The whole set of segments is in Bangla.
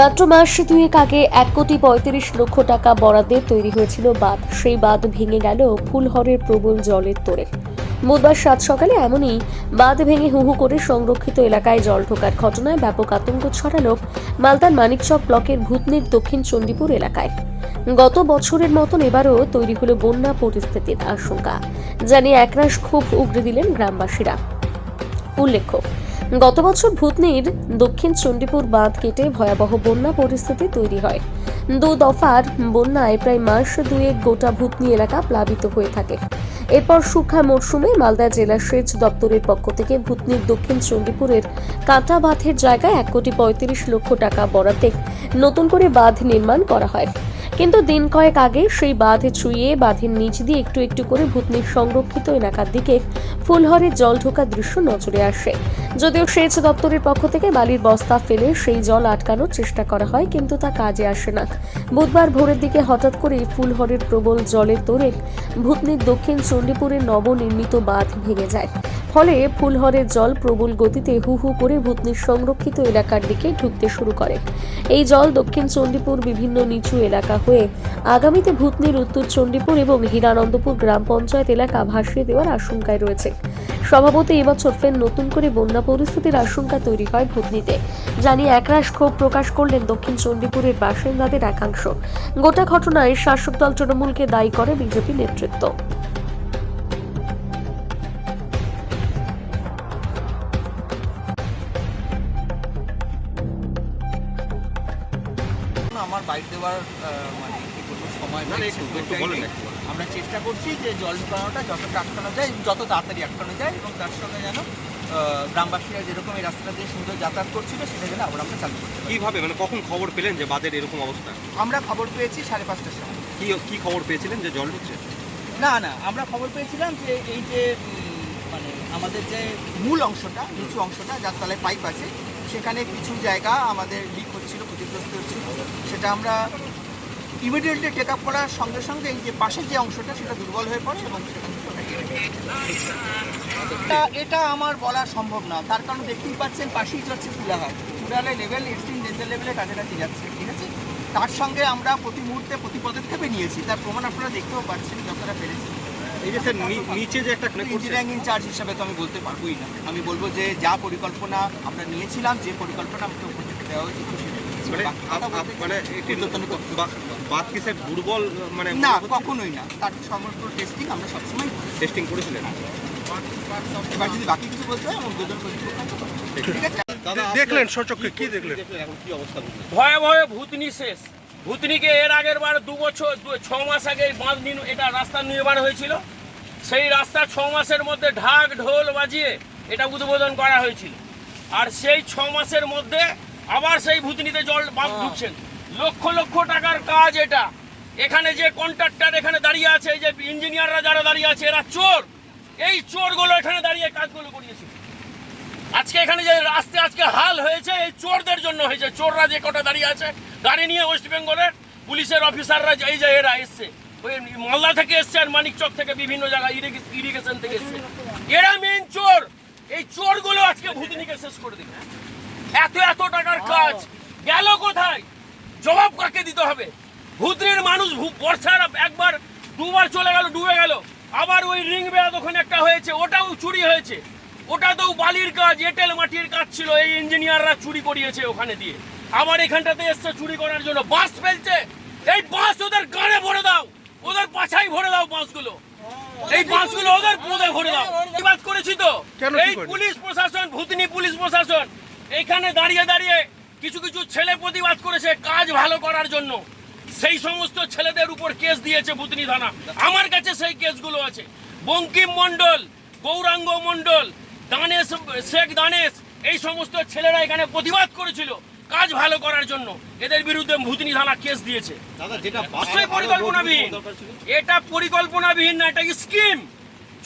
মাত্র মাস দুয়েক আগে এক কোটি পঁয়ত্রিশ লক্ষ টাকা বরাদ্দে তৈরি হয়েছিল বাঁধ। সেই বাঁধ ভেঙে গেল ফুলহরের প্রবল জলের তোরে বুধবার সাত সকালে এমনই বাঁধ ভেঙে হু হু করে সংরক্ষিত এলাকায় জল ঢোকার ঘটনায় ব্যাপক আতঙ্ক ছড়ালো মালদার মানিকচক ব্লকের ভূতনির দক্ষিণ চণ্ডীপুর এলাকায়। গত বছরের মতন এবারও তৈরি হলো বন্যা পরিস্থিতির আশঙ্কা। জানিয়ে একরাশ ক্ষোভ উগড়ে দিলেন গ্রামবাসীরা। উল্লেখ্য গত বছর ভূতনির দক্ষিণ চণ্ডীপুর বাঁধ কেটে ভয়াবহ বন্যা পরিস্থিতি তৈরি হয়। দু দফার বন্যায় প্রায় মাস দুয়েক গোটা ভূতনি এলাকা প্লাবিত হয়ে থাকে। এরপর শুখা মরশুমে মালদা জেলা সেচ দপ্তরের পক্ষ থেকে ভূতনির দক্ষিণ চণ্ডীপুরের কাঁটা বাঁধের জায়গায় এক কোটি পঁয়ত্রিশ লক্ষ টাকা বরাদ্দে নতুন করে বাঁধ নির্মাণ করা হয়। কিন্তু দিন কয়েক আগে সেই বাঁধ ছুঁয়ে বাঁধের নিচ দিয়ে একটু একটু করে ভূতনির সংরক্ষিত এলাকার দিকে ফুলহরে জল ঢোকার দৃশ্য নজরে আসে। যদিও সেচ দপ্তরের পক্ষ থেকে বালির বস্তা ফেলে সেই জল আটকানোর চেষ্টা করা হয়, কিন্তু তা কাজে আসে না। বুধবার ভোরের দিকে হঠাৎ করে ফুলহরের প্রবল জলের তোরে ভূতনির দক্ষিণ চণ্ডীপুরের নবনির্মিত বাঁধ ভেঙে যায়। ফলে ফুলহরের জল প্রবল গতিতে হু হু করে ভূতনির সংরক্ষিত এলাকার দিকে ঢুকতে শুরু করে। এই জল দক্ষিণ চণ্ডীপুর বিভিন্ন নিচু এলাকা হয়ে আগামীতে ভূতনির উত্তর চণ্ডীপুর এবং হীরানন্দপুর গ্রাম পঞ্চায়েত এলাকা ভাসিয়ে দেওয়ার আশঙ্কায় রয়েছে। স্বভাবত এবছর ফের নতুন করে বন্যা পরিস্থিতির আশঙ্কা তৈরি হয় ভূতনিতে। জানিয়ে একরাশ ক্ষোভ প্রকাশ করলেন দক্ষিণ চণ্ডীপুরের বাসিন্দাদের একাংশ। গোটা ঘটনায় শাসক দল তৃণমূলকে দায়ী করে বিজেপি নেতৃত্ব। আমার বাইক দেওয়ার মানে কি বলব সময়। আমরা চেষ্টা করছি যে জল ঢুকানোটা যতটা আটকানো যায় যত তাড়াতাড়ি আটকানো যায় এবং তার সঙ্গে যেন গ্রামবাসীরা যেরকম এই রাস্তাটা দিয়ে সুন্দর যাতায়াত করছিল সেটা যেন আবার আমরা চালু করতে কীভাবে? মানে কখন খবর পেলেন যে বাদের এরকম অবস্থা? আমরা খবর পেয়েছি সাড়ে পাঁচটার সময়। কি কী খবর পেয়েছিলেন যে জল ঢুকছে? না না আমরা খবর পেয়েছিলাম যে এই যে মানে আমাদের যে মূল অংশটা নিচু অংশটা যার তলায় পাইপ আছে সেখানে কিছু জায়গা আমাদের লিক হচ্ছিল ক্ষতিগ্রস্ত হচ্ছিল। সেটা আমরা ইমিডিয়েটলি টেক আপ করার সঙ্গে সঙ্গে এই যে পাশের যে অংশটা সেটা দুর্বল হয়ে পড়ে এবং সেটা এটা আমার বলা সম্ভব না। তার কারণ দেখতেই পাচ্ছেন পাশেই যাচ্ছে ফুলাহাট ফুলাহাটের লেভেল এক্সট্রিম ডেঞ্জার লেভেলের কাছাকাছি যাচ্ছে ঠিক আছে? তার সঙ্গে আমরা প্রতি মুহূর্তে প্রতি পদক্ষেপে নিয়েছি। তার প্রমাণ আপনারা দেখতেও পাচ্ছেন যতটা পেরেছি। এই যে স্যার নিচে যে একটা ইঞ্জিনিয়ারিং ইনচার্জ হিসাবে তো আমি বলতে পারবোই না। আমি বলব যে যা পরিকল্পনা আমরা নিয়েছিলাম যে পরিকল্পনা আমাকে থেকে দেওয়া হয়েছে। মানে মানে বাদ দুর্বল মানে না কখনোই না। তার সমস্ত টেস্টিং আমরা সবসময় টেস্টিং করেছিলেন? এবার যদি বাকি কিছু বলতে হয় দেখলেন সচক্ষে কি দেখলেন? এখন কি অবস্থা বুঝলেন? ভয়ে ভয়ে ভূতনি শেষ। ভূতনিকে এর আগের বার দু বছর দু- ছ মাস আগে বাঁধ এটা রাস্তা নির্মাণ হয়েছিল। সেই রাস্তা ছ মাসের মধ্যে ঢাক ঢোল বাজিয়ে এটা উদ্বোধন করা হয়েছিল। আর সেই ছ মাসের মধ্যে আবার সেই ভূতনিতে জল বাঁধ ঢুকছেন। লক্ষ লক্ষ টাকার কাজ এটা। এখানে যে কন্ট্রাক্টর এখানে দাঁড়িয়ে আছে যে ইঞ্জিনিয়াররা যারা দাঁড়িয়ে আছে এরা চোর। এই চোরগুলো এখানে দাঁড়িয়ে কাজগুলো করিয়েছে। আজকে এখানে যে রাস্তা আজকে হাল হয়েছে এই চোরদের জন্য হয়েছে। চোররা যে কটা দাঁড়িয়ে আছে গাড়ি নিয়ে ওয়েস্ট বেঙ্গলের পুলিশের অফিসাররা এই যে এরা এসছে। ওই মালদা থেকে এসছে আর মানিকচক থেকে বিভিন্ন জায়গায় ইরিগেশন থেকে এসছে। এরা মেন চোর। এই চোরগুলো আজকে ভূতনিকে শেষ করে দিল এত এত টাকার কাজ। গেল কোথায়? জবাব কাকে দিতে হবে? ভূতনির মানুষ বর্ষার একবার দুবার চলে গেল ডুবে গেল। আবার ওই রিং বেয়াদ ওখানে একটা হয়েছে ওটাও চুরি হয়েছে। ওটা তো বালির কাজ এঁটেল মাটির কাজ ছিল এই ইঞ্জিনিয়াররা চুরি করিয়েছে ওখানে দিয়ে। আবার এখানটাতে এসছে চুরি করার জন্য। বাস ফেলছে। এই বাস ওদের গাড়ে ভরে দাও। ওদের পাছাই ভরে দাও বাসগুলো। এই বাসগুলো ওদের পদে ভরে দাও। প্রতিবাদ করেছি তো? এই পুলিশ প্রশাসন ভূতনি পুলিশ প্রশাসন। এখানে দাঁড়িয়ে দাঁড়িয়ে কিছু কিছু ছেলে প্রতিবাদ করেছে কাজ ভালো করার জন্য। সেই সমস্ত ছেলেদের উপর কেস দিয়েছে ভূতনি থানা। আমার কাছে সেই কেসগুলো আছে। বঙ্কিম মণ্ডল গৌরাঙ্গ মণ্ডল দানেশ শেখ দানেশ এই সমস্ত ছেলেরা এখানে প্রতিবাদ করেছিল কাজ ভালো করার জন্য। এদের বিরুদ্ধে ভূতনি থানা কেস দিয়েছে। অবশ্যই পরিকল্পনাবিহীন। এটা পরিকল্পনাবিহীন না এটা স্কিম।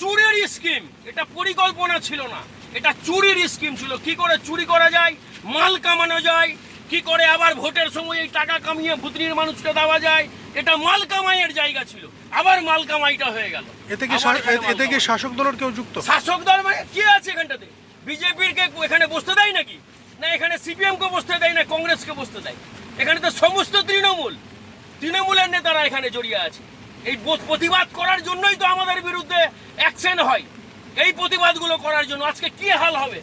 চুরির স্কিম। এটা পরিকল্পনা ছিল না। এটা চুরির স্কিম ছিল। কি করে চুরি করা যায়? মাল কামানো যায়। কি করে আবার ভোটের সময় এই টাকা কামিয়ে ভুতনির মানুষকে দেওয়া যায়? এটা মাল কামাইয়ের জায়গা ছিল। আবার মাল কামাইটা হয়ে গেল। এতে কি এতে কি শাসক দলের কেউ যুক্ত? শাসক দল মানে কে আছে এখানটাতে? বিজেপির কে এখানে বসতে দেয় নাকি? না এখানে সিপিএম কে বসতে দেয় না কংগ্রেসকে বসতে দেয়? এখানে তো সমস্ত তৃণমূল। তৃণমূলের নেতারা এখানে জড়িয়ে আছে। এই প্রতিবাদ করার জন্যই তো আমাদের বিরুদ্ধে অ্যাকশন হয়। এই প্রতিবাদগুলো করার জন্য আজকে কি হাল হবে?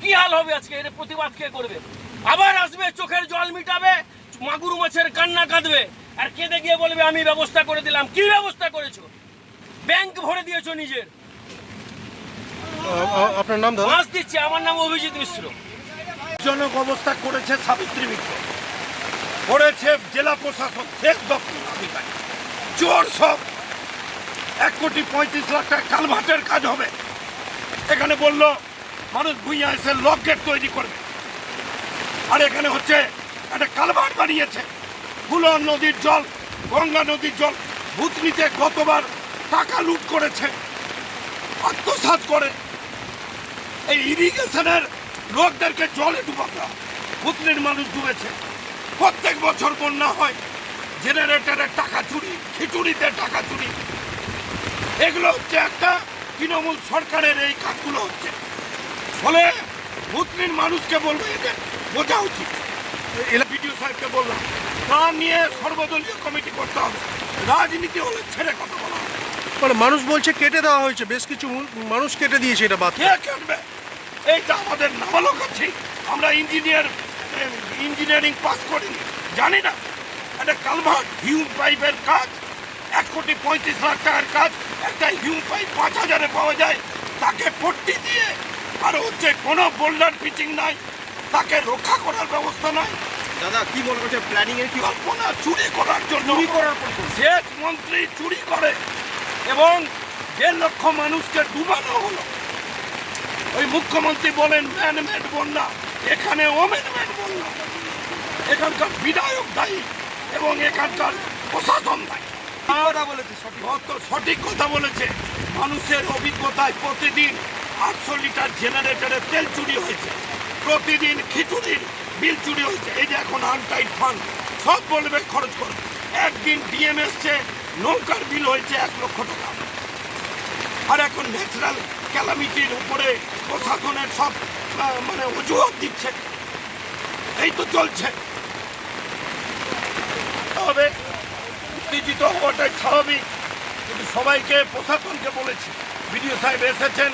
কি হাল হবে আজকে? এর প্রতিবাদ কে করবে? আবার আসবে চোখের জল মিটাবে মাগুর মাছের কান্না কাঁদবে আর কেঁদে গিয়ে বলবে আমি ব্যবস্থা করে দিলাম। কি ব্যবস্থা করেছ? ব্যাংক ভরে দিয়েছ নিজের। আপনার নাম মাছ দিচ্ছে আমার নাম অভিজিৎ মিশ্র। জনক অবস্থা করেছে সাবিত্রী মিত্র। করেছে জেলা প্রশাসক শেষ দপ্তর আধিকারিক চোর সব। এক কোটি পঁয়ত্রিশ লাখ টাকা কালভার্টের কাজ হবে। এখানে বলল, মানুষ ভুইয়া এসে লক গেট তৈরি করবে। আর এখানে হচ্ছে একটা কালভার্ট বানিয়েছে। ফুলন নদীর জল, গঙ্গা নদীর জল, ভূতনিতে গতবার টাকা লুট করেছে, আত্মসাৎ করে। এই ইরিগেশনের লোকদেরকে জলে ডুবাতে পুতলির মানুষ ডুবেছে। প্রত্যেক বছর বন্যা হয়। জেনারেটরের টাকা চুরি, খিচুড়িতে টাকা চুরি। এগুলো হচ্ছে একটা তৃণমূল সরকারের এই কাজগুলো হচ্ছে। ফলে পুতলির মানুষকে বলব এদের বোঝা উচিত। বিডিও সাহেবকে বললাম তা নিয়ে সর্বদলীয় কমিটি করতে হবে। রাজনীতি হলে ছেড়ে কথা বলা হবে। মানে মানুষ বলছে কেটে দেওয়া হয়েছে বেশ কিছু মানুষ কেটে দিয়েছে এটা বাদ। কে কাটবে? এইটা আমাদের নাবালক আছে। আমরা ইঞ্জিনিয়ার ইঞ্জিনিয়ারিং পাস করিনি। জানি না। একটা কালভার্ট হিউম পাইপের কাজ। এক কোটি পঁয়ত্রিশ লাখ টাকার কাজ একটা হিউম পাইপ পাঁচ হাজারে পাওয়া যায়। তাকে পট্টি দিয়ে আর হচ্ছে কোনো বোল্ডার পিচিং নাই তাকে রক্ষা করার ব্যবস্থা নাই। দাদা কি মনে করছে প্ল্যানিং এর কি কল্পনা চুরি করার জন্য চুরি করার সেচ মন্ত্রী চুরি করে এবং দেড় লক্ষ মানুষকে ডুবানো হলো। ওই মুখ্যমন্ত্রী বলেন ম্যানমেড বন্যা। এখানে ওমেনমেড বন্যা। এখানকার বিধায়ক দায়ী এবং এখানকার প্রশাসন দায়ী। সঠিক। কথা বলেছে। মানুষের অভিজ্ঞতায় প্রতিদিন আটশো লিটার জেনারেটরে তেল চুরি হয়েছে। প্রতিদিন খিচুড়ির বিল চুরি হয়েছে। এই যে এখন আনটাইট ফান্ড সব বলবে খরচ করে। একদিন ডিএম এসছে নৌকার বিল হয়েছে এক লক্ষ টাকা। আর এখন ন্যাচারাল ক্যালামিটির উপরে প্রশাসনের সব মানে অজুহাত দিচ্ছে। এই তো চলছে। তবে উত্তেজিত হওয়াটাই স্বাভাবিক। কিন্তু সবাইকে প্রশাসনকে বলেছি। বিডিও সাহেব এসেছেন।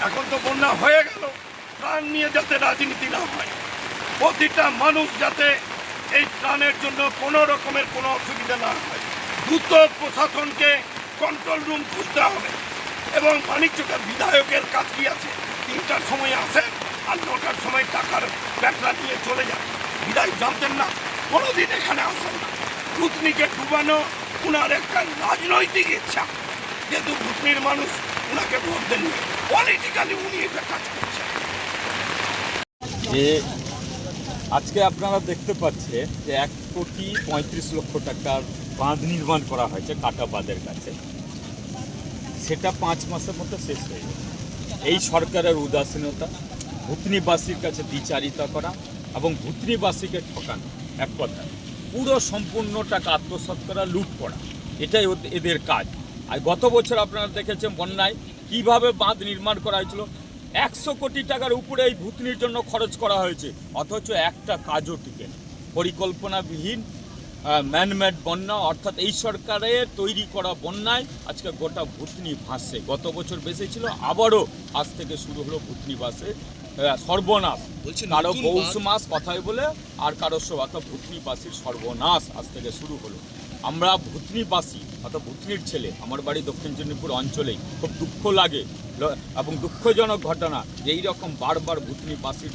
এখন তো বন্যা হয়ে গেল। প্রাণ নিয়ে যাতে রাজনীতি না হয়। প্রতিটা মানুষ যাতে এই প্রাণের জন্য কোনো রকমের কোনো অসুবিধা না হয়। দ্রুত প্রশাসনকে কন্ট্রোল রুম খুঁজতে হবে। এবং বাণিজ্যকের বিধায়কের কাজ কি আছে? তিনটার সময় আসেন আর নটার সময় টাকার ব্যাগটা নিয়ে চলে যান। বিধায়ক জানতেন না। কোনোদিন এখানে আসেন না। ভূতনিকে ডুবানো উনার একটা রাজনৈতিক ইচ্ছা। যেহেতু ভূতনির মানুষ উনাকে ভোট দেননি পলিটিক্যালি উনি এটা কাজ করছেন। যে আজকে আপনারা দেখতে পাচ্ছেন যে এক কোটি পঁয়ত্রিশ লক্ষ টাকার বাঁধ নির্মাণ করা হয়েছে কাটা বাঁধের কাছে। সেটা পাঁচ মাসের মধ্যে শেষ হয়ে যাবে এই সরকারের উদাসীনতা, ভুতনিবাসীর কাছে দ্বিচারিতা করা এবং ভুতনিবাসীকে ঠকানো এক কথা। পুরো সম্পূর্ণ টাকা আত্মসাৎ করা, লুট করা। এটাই এদের কাজ। আর গত বছর আপনারা দেখেছেন বন্যায় কীভাবে বাঁধ নির্মাণ করা হয়েছিল। একশো কোটি টাকার উপরে এই ভুতনির জন্য খরচ করা হয়েছে। অথচ একটা কাজও টিকে। পরিকল্পনাবিহীন ম্যানমেড বন্যা, অর্থাৎ এই সরকারের তৈরি করা বন্যায় আজকে গোটা ভুতনি ভাসে গত বছর বেশি ছিল আবারও আজ থেকে শুরু হলো ভুতনি ভাসে। সর্বনাশ। কারও পৌষ মাস কথায় বলে আর কারও অর্থাৎ ভুতনিবাসীর সর্বনাশ আজ থেকে শুরু হলো। আমরা ভুতনিবাসী অর্থাৎ ভুতনির ছেলে। আমার বাড়ি দক্ষিণ চণ্ডীপুর অঞ্চলেই। খুব দুঃখ লাগে। এবং দুঃখজনক ঘটনা যে এই রকম বারবার ভুতনিবাসীর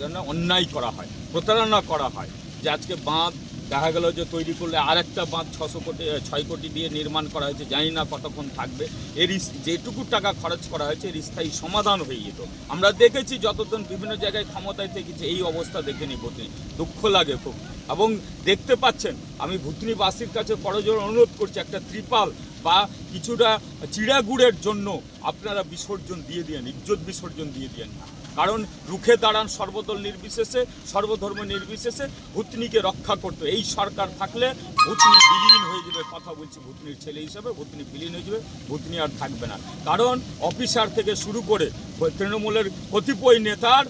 জন্য অন্যায় করা হয় প্রতারণা করা হয় যে আজকে বাঁধ দেখা গেল যে তৈরি করলে আরেকটা বাঁধ ছশো কোটি ছয় কোটি দিয়ে নির্মাণ করা হয়েছে, জানি না কতক্ষণ থাকবে। এর যেটুকু টাকা খরচ করা হয়েছে, এর স্থায়ী সমাধান হয়ে যেত। আমরা দেখেছি যতদিন বিভিন্ন জায়গায় ক্ষমতায় থেকেছে, এই অবস্থা দেখে নি ভুতনি দুঃখ লাগে খুব। এবং দেখতে পাচ্ছেন, আমি ভুতনিবাসীর কাছে করজোর অনুরোধ করছি, একটা ত্রিপাল বা কিছুটা চিড়াগুড়ের জন্য আপনারা বিসর্জন দিয়ে দিয়েন, ইজ্জত বিসর্জন দিয়ে দিয়েন না। কারণ রুখে দাঁড়ান সর্বদল নির্বিশেষে, সর্বধর্ম নির্বিশেষে ভুতনিকে রক্ষা করতে। এই সরকার থাকলে ভুতনি বিলীন হয়ে যাবে, কথা বলছি ভুতনির ছেলে হিসাবে, ভূতনি বিলীন হয়ে যাবে, ভুতনি আর থাকবে না। কারণ অফিসার থেকে শুরু করে তৃণমূলের কতিপয় নেতার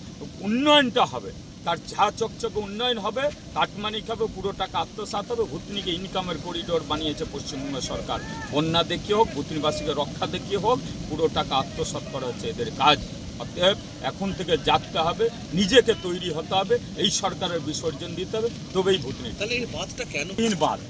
উন্নয়নটা হবে। তার ঝা চকচকে উন্নয়ন হবে, কাটমানিক হবে, পুরো টাকা আত্মসাৎ হবে, ভুতনিকে ইনকামের করিডোর বানিয়েছে পশ্চিমবঙ্গ সরকার। বন্যা দেখিয়ে হোক, ভুতনিবাসীকে রক্ষা দেখিয়ে হোক, পুরো টাকা আত্মসাৎ করা হচ্ছে এদের কাজ। অতএব এখন থেকে জাগতে হবে নিজেকে তৈরি হতে হবে এই সরকারের বিসর্জন দিতে হবে তবেই ভুতনি। তাহলে এই বাঁধটা কেন? বাঁধ।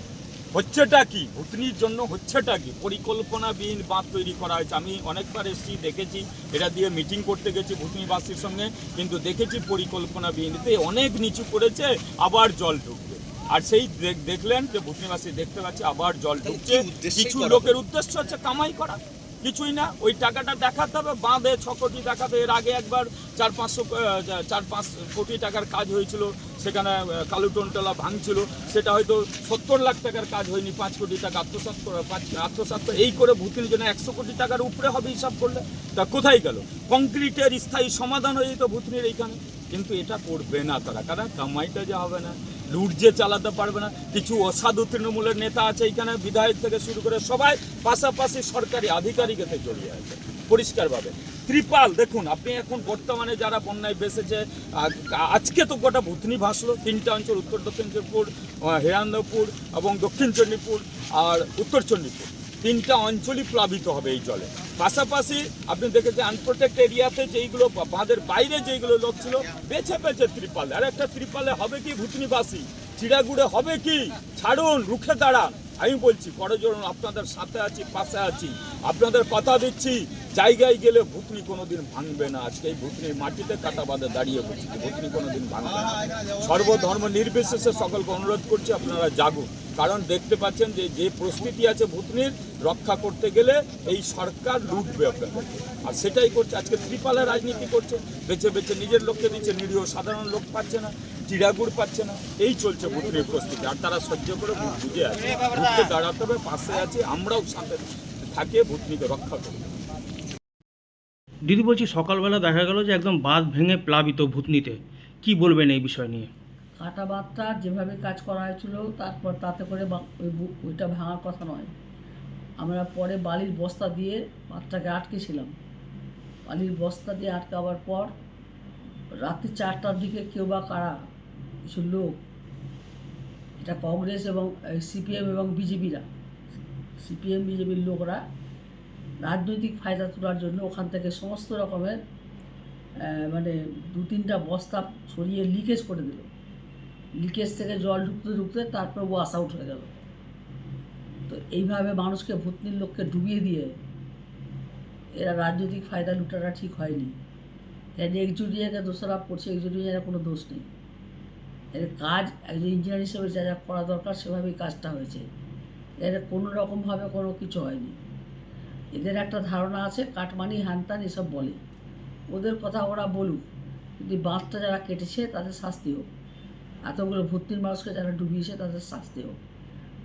হচ্ছেটা কি? ভুতনির জন্য হচ্ছেটা কি? পরিকল্পনাবিহীন বাঁধ তৈরি করা হয়েছে। আমি অনেকবার এসেছি দেখেছি এটা দিয়ে মিটিং করতে গেছি ভুতনিবাসীর সঙ্গে কিন্তু দেখেছি পরিকল্পনাবিহীনতে অনেক নিচু করেছে আবার জল ঢুকবে আর সেই দেখ- দেখলেন যে ভুতনিবাসী দেখতে পাচ্ছে আবার জল ঢুকছে। কিছু লোকের উদ্দেশ্য হচ্ছে কামাই করা। কিছুই না ওই টাকাটা দেখাতে হবে বাঁধে ছ কোটি দেখাতে এর আগে একবার চার পাঁচশো চার পাঁচ কোটি টাকার কাজ হয়েছিল সেখানে আহ, কালুটনতলা ভাঙছিল সেটা হয়তো সত্তর লাখ টাকার কাজ হয়নি পাঁচ কোটি টাকা আত্মসাৎ করে পাঁচ আত্মসাৎ করে এই করে ভুতির জন্য একশো কোটি টাকার উপরে হবে হিসাব করলে। তা কোথায় গেল? কংক্রিটের স্থায়ী সমাধান হয়ে যেত ভুতনির এইখানে। কিন্তু এটা করবে না তারা। কারণ কামাইটা যে হবে না, লুট যে চালাতে পারবে না, কিছু অসাধু তৃণমূলের নেতা আছে এখানে বিধায়ক থেকে শুরু করে সবাই পাশাপাশি সরকারি আধিকারিকতে জড়িয়ে আছে, পরিষ্কারভাবে। ত্রিপাল, দেখুন, আপনি এখন বর্তমানে যারা বন্যায় বেসেছে আজকে তো গোটা ভুতনি ভাসলো, তিনটা অঞ্চল, উত্তর দক্ষিণ চন্দ্রপুর হিরান্দপুর এবং দক্ষিণ চণ্ডীপুর আর উত্তর চণ্ডীপুর তিনটা অঞ্চলই প্লাবিত হবে এই জলে। পাশাপাশি আপনি দেখেছেন আনপ্রোটেক্ট এরিয়াতে যেইগুলো বাঁধের বাইরে যেইগুলো লোক ছিল, বেছে বেছে ত্রিপাল। আর একটা ত্রিপালে হবে কি ভুতনিবাসী? চিড়াগুড়ে হবে কি? ছাড়ুন, রুখে দাঁড়ান। আমি বলছি, করজোড়ন, আপনাদের সাথে আছি, পাশে আছি। আপনাদের কথা দিচ্ছি, জায়গায় গেলে ভুতনি কোনোদিন ভাঙবে না। আজকে এই ভুতনির মাটিতে কাটা বাঁধে দাঁড়িয়ে বলছি ভুতনি কোনোদিন ভাঙবে না। সর্বধর্ম নির্বিশেষে সকলকে অনুরোধ করছি, আপনারা জাগুন। কারণ দেখতে পাচ্ছেন যে যে প্রস্তুতি আছে ভুতনির রক্ষা করতে গেলে এই সরকার লুটবে আপনাদের। আর সেটাই করছে, আজকে ত্রিপালের রাজনীতি করছে, বেছে বেছে নিজের লোককে দিচ্ছে, নিরীহ সাধারণ লোক পাচ্ছে না, চিড়াগুড় পাচ্ছে না, এই চলছে ভুতনির প্রস্তুতি। আর তারা সহ্য করে বুঝে আছে। বুঝতে দাঁড়াতে হবে, পাশে আছে, আমরাও সাথে থাকে ভুতনিকে রক্ষা করব। দিদি বলছি, সকালবেলা দেখা গেল যে একদম বাঁধ ভেঙে প্লাবিত ভূতনিতে। কি বলবেন এই বিষয় নিয়ে? কাটা বাঁধটা যেভাবে কাজ করা হয়েছিল, তারপর তাতে করে ওই ওইটা ভাঙার কথা নয়। আমরা পরে বালির বস্তা দিয়ে বাঁধটাকে আটকেছিলাম। বালির বস্তা দিয়ে আটকাবার পর রাত্রি চারটার দিকে কেউ বা কারা, কিছু লোক, এটা কংগ্রেস এবং সিপিএম এবং বিজেপিরা, সিপিএম, বিজেপির লোকরা রাজনৈতিক ফায়দা তোলার জন্য ওখান থেকে সমস্ত রকমের মানে দু তিনটা বস্তা ছড়িয়ে লিকেজ করে দিল। লিকেজ থেকে জল ঢুকতে ঢুকতে তারপর ওয়াশ আউট হয়ে গেল। তো এইভাবে মানুষকে ভূতনির লোককে ডুবিয়ে দিয়ে এরা রাজনৈতিক ফায়দা লুটাটা ঠিক হয়নি। এর একজুটিয়াকে দোষারোপ করছে একজুটিয়ার কোনো দোষ নেই। এর কাজ একজন ইঞ্জিনিয়ার হিসেবে যা যা করা দরকার সেভাবেই কাজটা হয়েছে। এর কোনো রকমভাবে কোনো কিছু হয়নি। এদের একটা ধারণা আছে, কাটমানি হ্যানত্যান এসব বলে। ওদের কথা ওরা বলুক। যদি বাঁধটা যারা কেটেছে তাদের শাস্তি হোক। এতগুলো ভর্তির মানুষকে যারা ডুবিয়েছে তাদের শাস্তি হোক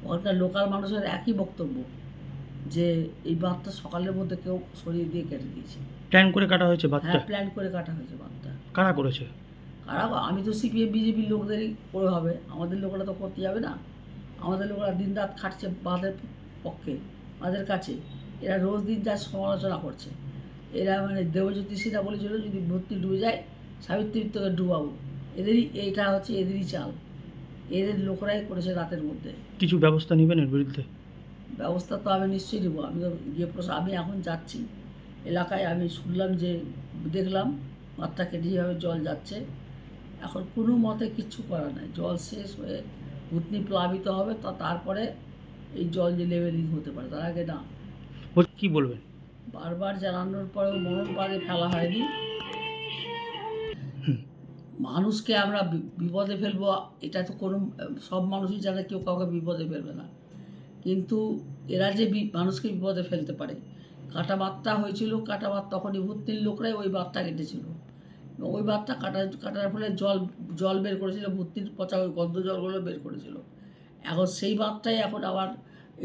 ওখানকার লোকাল মানুষের একই বক্তব্য যে এই বাঁধটা সকালের মধ্যে কেউ সরিয়ে দিয়ে কেটে দিয়েছে। প্ল্যান করে কাটা হয়েছে বাঁধটা? হ্যাঁ প্ল্যান করে কাটা হয়েছে বাঁধটা। কারা করেছে? কারা আমি তো সিপিএম বিজেপির লোকদেরই করে হবে। আমাদের লোকেরা তো করতে যাবে না। আমাদের লোকেরা দিন রাত খাটছে বাঁধের পক্ষে বাঁধের কাছে। এরা রোজ দিন যা সমালোচনা করছে। এরা মানে দেবজ্যোতিষীরা বলেছিল যদি ভর্তি ডুবে যায় সাবিত্রীর তোকে ডুবাবো। এদেরই এইটা হচ্ছে এদেরই চাল। এদের লোকরাই করেছে রাতের মধ্যে। কিছু ব্যবস্থা নেবেন এর বিরুদ্ধে? ব্যবস্থা তো আমি নিশ্চয়ই নেব। আমি তো গিয়ে প্রশা আমি এখন যাচ্ছি। এলাকায় আমি শুনলাম যে দেখলাম মাত্রা কেটে যেভাবে জল যাচ্ছে। এখন কোনো মতে কিচ্ছু করা নাই। জল শেষ হয়ে ভূতনি প্লাবিত হবে তা তারপরে এই জল যে লেভেলিং হতে পারে তার আগে না। কি বলবেন? বারবার জানানোর পরেও মরণ পাড়ে ফেলা হয়নি। মানুষকে আমরা বিপদে ফেলব, এটা তো কোনো, সব মানুষই জানে, কেউ কাউকে বিপদে ফেলবে না। কিন্তু এরা যে মানুষকে বিপদে ফেলতে পারে। কাটা বাতটা হয়েছিল, কাটা বাত তখনই ভর্তির লোকরাই ওই বাতটা কেটেছিল। ওই বাতটা কাটা, কাটার ফলে জল জল বের করেছিল ভর্তির পচা ওই গন্ধ জলগুলো বের করেছিল। এখন সেই বাঁধটাই এখন আবার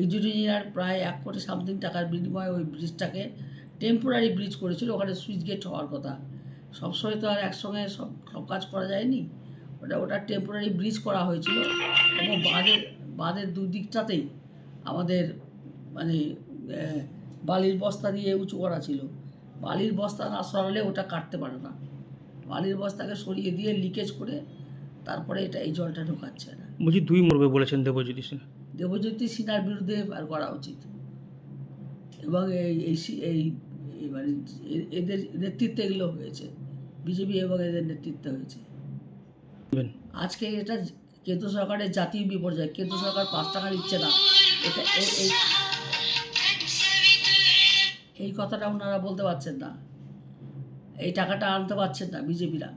ইঞ্জিনিয়ার প্রায় এক কোটি সামথিং টাকার বিনিময়ে ওই ব্রিজটাকে টেম্পোরারি ব্রিজ করেছিল, ওখানে সুইচ গেট হওয়ার কথা। সবসময় তো আর একসঙ্গে সব সব কাজ করা যায়নি। ওটা ওটা টেম্পোরারি ব্রিজ করা হয়েছিল। এবং বাঁধের বাঁধের দুদিকটাতেই আমাদের মানে বালির বস্তা দিয়ে উঁচু করা ছিল। বালির বস্তা না সরালে ওটা কাটতে পারে না। বালির বস্তাকে সরিয়ে দিয়ে লিকেজ করে তারপরে এটা এই জলটা ঢোকাচ্ছে না। বলছি দুই মরবে বলেছেন দেবজ্যোতি সিং দেবজ্যোতি সিনহার বিরুদ্ধে আর করা উচিত। এবং এই এই মানে এদের নেতৃত্বে এগুলো হয়েছে। বিজেপি এবং এদের নেতৃত্বে হয়েছে। আজকে এটা কেন্দ্র সরকারের জাতীয় বিপর্যয় কেন্দ্র সরকার পাঁচ টাকা দিচ্ছে না। এটা এই কথাটা ওনারা বলতে পারছেন না। এই টাকাটা আনতে পারছেন না বিজেপিরা।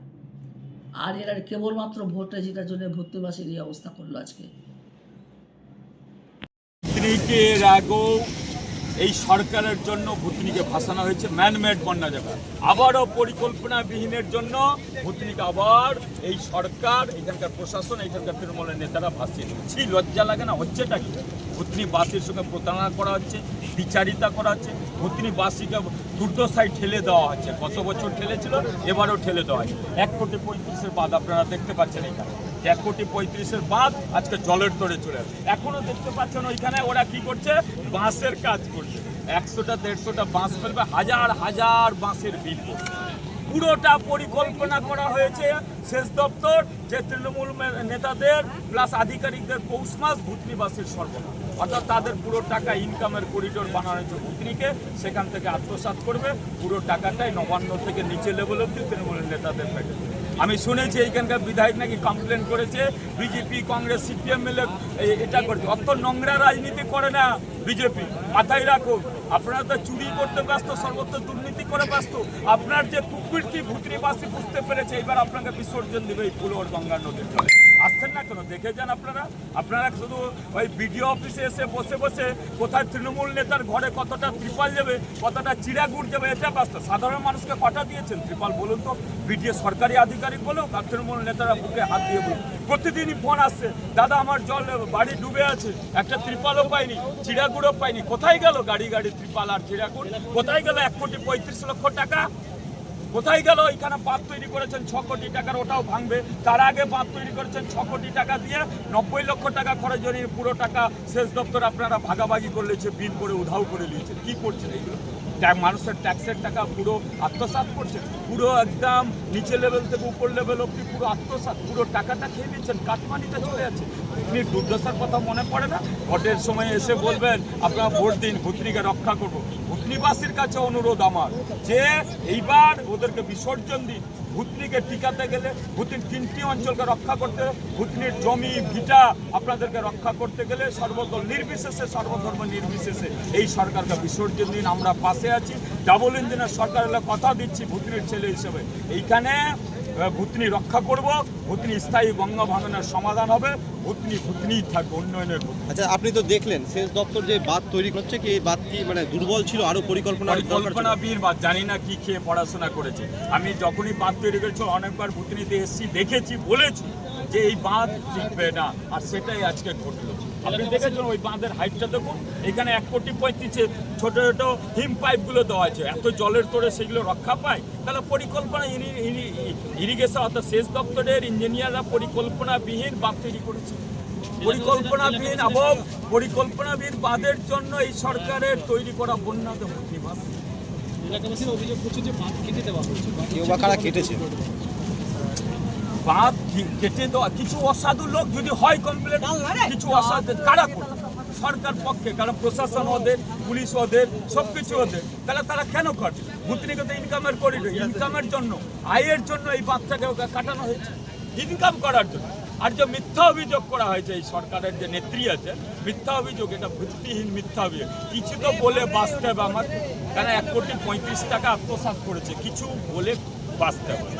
আর এরা কেবলমাত্র ভোটটা জেতার জন্য ভর্তি মাসের এই অবস্থা করল আজকে। এই সরকারের জন্য ভুতনিকে ভাসানো হয়েছে ম্যানমেড বন্যা জায়গা। আবারও পরিকল্পনাবিহীনের জন্য ভুতনিকে আবার এই সরকার, এখানকার প্রশাসন, এখানকার তৃণমূলের নেতারা ভাসিয়ে দিচ্ছে। লজ্জা লাগে না? হচ্ছেটা কি? ভুতনি বাসীর সঙ্গে প্রতারণা করা হচ্ছে, বিচারিতা করা হচ্ছে, ভুতনি বাসীকে দুর্দশায় ঠেলে দেওয়া হচ্ছে। গত বছর ঠেলেছিল, এবারও ঠেলে দেওয়া হচ্ছে। এক কোটি পঁয়ত্রিশের বাদ আপনারা দেখতে পাচ্ছেন এখানে। এক কোটি পঁয়ত্রিশের বাদ আজকে জলের তরে চলে আসে। এখনও দেখতে পাচ্ছেন ওইখানে ওরা কি করছে? বাঁশের কাজ করছে। একশোটা, দেড়শোটা বাঁশ ফেলবে, হাজার হাজার বাঁশের বিল পুরোটা পরিকল্পনা করা হয়েছে শেষ দপ্তর, যে তৃণমূল নেতাদের প্লাস আধিকারিকদের পৌষ মাস ভূতনিবাসীর সর্বনা অর্থাৎ তাদের পুরো টাকা ইনকামের করিডোর বানানো হয়েছে ভুতনিকে, সেখান থেকে আত্মসাৎ করবে। পুরো টাকাটাই নবান্ন থেকে নিচে লেভেল অব্দি তৃণমূলের নেতাদের দেবে। আমি শুনেছি এইখানকার বিধায়ক নাকি কমপ্লেন করেছে। বিজেপি, কংগ্রেস, সিপিএম মিলে এটা করছে। অত নোংরা রাজনীতি করে না বিজেপি। মাথায় রাখুন, আপনারা তো চুরি করতে ব্যস্ত, সর্বত্র দুর্নীতি করে ব্যস্ত। আপনার যে কুকুরটি ভুতনিবাসী বুঝতে পেরেছে, এবার আপনাকে বিসর্জন দেবে এই ফুলোর গঙ্গা নদীর জলে। আসছেন না কেন? দেখে যান আপনারা। আপনারা শুধু ওই বিডিও অফিসে এসে বসে বসে কোথায় তৃণমূল নেতার ঘরে কতটা ত্রিপাল যাবে কতটা চিরাগুড় যাবে এটা ব্যস্ত। সাধারণ মানুষকে কটা দিয়েছেন। ত্রিপাল বলুন তো, বিডিও সরকারি আধিকারিক বলুক আর তৃণমূল নেতারা বুকে হাত দিয়ে বলুন প্রতিদিনই ফোন আসছে, দাদা, আমার জল, বাড়ি ডুবে আছে, একটা ত্রিপালও পাইনি চিরাগুড়ও পাইনি, কোথায় গেল গাড়ি গাড়ি, ত্রিপাল আর চিরাগুড় কোথায় গেল এক কোটি পঁয়ত্রিশ লক্ষ টাকা? কোথায় গেল? এখানে বাঁধ তৈরি করেছেন ছ কোটি টাকার, ওটাও ভাঙবে। তার আগে বাঁধ তৈরি করেছেন ছ কোটি টাকা দিয়ে নব্বই লক্ষ টাকা খরচ জড়িয়ে পুরো টাকা শেষ দপ্তর আপনারা ভাগাভাগি করে নিয়েছে বিল করে উধাও করে নিয়েছেন কি করছেন এইগুলো? মানুষের ট্যাক্সের টাকা পুরো আত্মসাত করছে, পুরো একদম নিচে লেভেল থেকে উপর লেভেল অব্দি পুরো আত্মসাত পুরো টাকাটা খেয়ে নিচ্ছেন, কাটমানিতে চলে যাচ্ছে। আপনি দুর্দশার কথা মনে পড়ে না? ভোটের সময় এসে বলবেন, আপনারা ভোট দিন, ভুতনিকে রক্ষা করব। ভুতনিবাসীর কাছে অনুরোধ আমার যে এইবার ওদেরকে বিসর্জন দিন ভুতনিকে টিকাতে গেলে ভুতনির তিনটি অঞ্চলকে রক্ষা করতে ভুতনির জমি, ভিটা আপনাদেরকে রক্ষা করতে গেলে সর্বদল নির্বিশেষে, সর্বধর্ম নির্বিশেষে এই সরকারকে বিসর্জন দিন। আমরা পাশে আছি। ডাবল ইঞ্জিনের সরকার কথা দিচ্ছি ভুতনির ছেলে হিসেবে। এইখানে ভুতনি রক্ষা করব ভুতনি স্থায়ী গঙ্গা ভাঙনের সমাধান হবে ভুতনি ভুতনিই থাকবে উন্নয়নের আচ্ছা আপনি তো দেখলেন শেষ দপ্তর যে বাঁধ তৈরি করছে কি এই কি মানে দুর্বল ছিল? আরও পরিকল্পনা পরিকল্পনা বীর বা জানি না কি খেয়ে পড়াশোনা করেছে। আমি যখনই বাঁধ তৈরি করেছি অনেকবার ভুতনিতে এসেছি দেখেছি বলেছি যে এই বাঁধ টিকবে না আর সেটাই আজকে ঘটলো। আপনি দেখেছেন ওই বাঁধের হাইটটা দেখুন? এখানে এক কোটি পঁয়ত্রিশে ছোট ছোট হিম পাইপগুলো দেওয়া আছে। এত জলের তোরে সেগুলো রক্ষা পায়? তাহলে পরিকল্পনা ইরিগেশন অর্থাৎ সেচ দপ্তরের ইঞ্জিনিয়াররা পরিকল্পনাবিহীন বাঁধ তৈরি করেছে। পরিকল্পনাবিহীন এবং পরিকল্পনাবিহীন বাঁধের জন্য এই সরকারের তৈরি করা বন্যাতে ভূতনিবাস কেউ বা কারা কেটেছে? কি- কেটে দেওয়া? কিছু অসাধু লোক যদি হয় কমপ্লেন কিছু অসাধু কারা করবে? সরকার পক্ষে কারণ প্রশাসন ওদের পুলিশ ওদের সব কিছু ওদের। তাহলে তারা কেন কাটে ভূতনিকে তো ইনকামের করিডোর ইনকামের জন্য আয়ের জন্য এই বাচ্চাকে ওকে কাটানো হয়েছে। ইনকাম করার জন্য। আর যে মিথ্যা অভিযোগ করা হয়েছে এই সরকারের যে নেত্রী আছে মিথ্যা অভিযোগ এটা ভিত্তিহীন মিথ্যা অভিযোগ। কিছু তো বলে বাঁচতে হবে আমার কারণ এক কোটি পঁয়ত্রিশ টাকা আত্মসাৎ করেছে। কিছু বলে বাঁচতে হবে।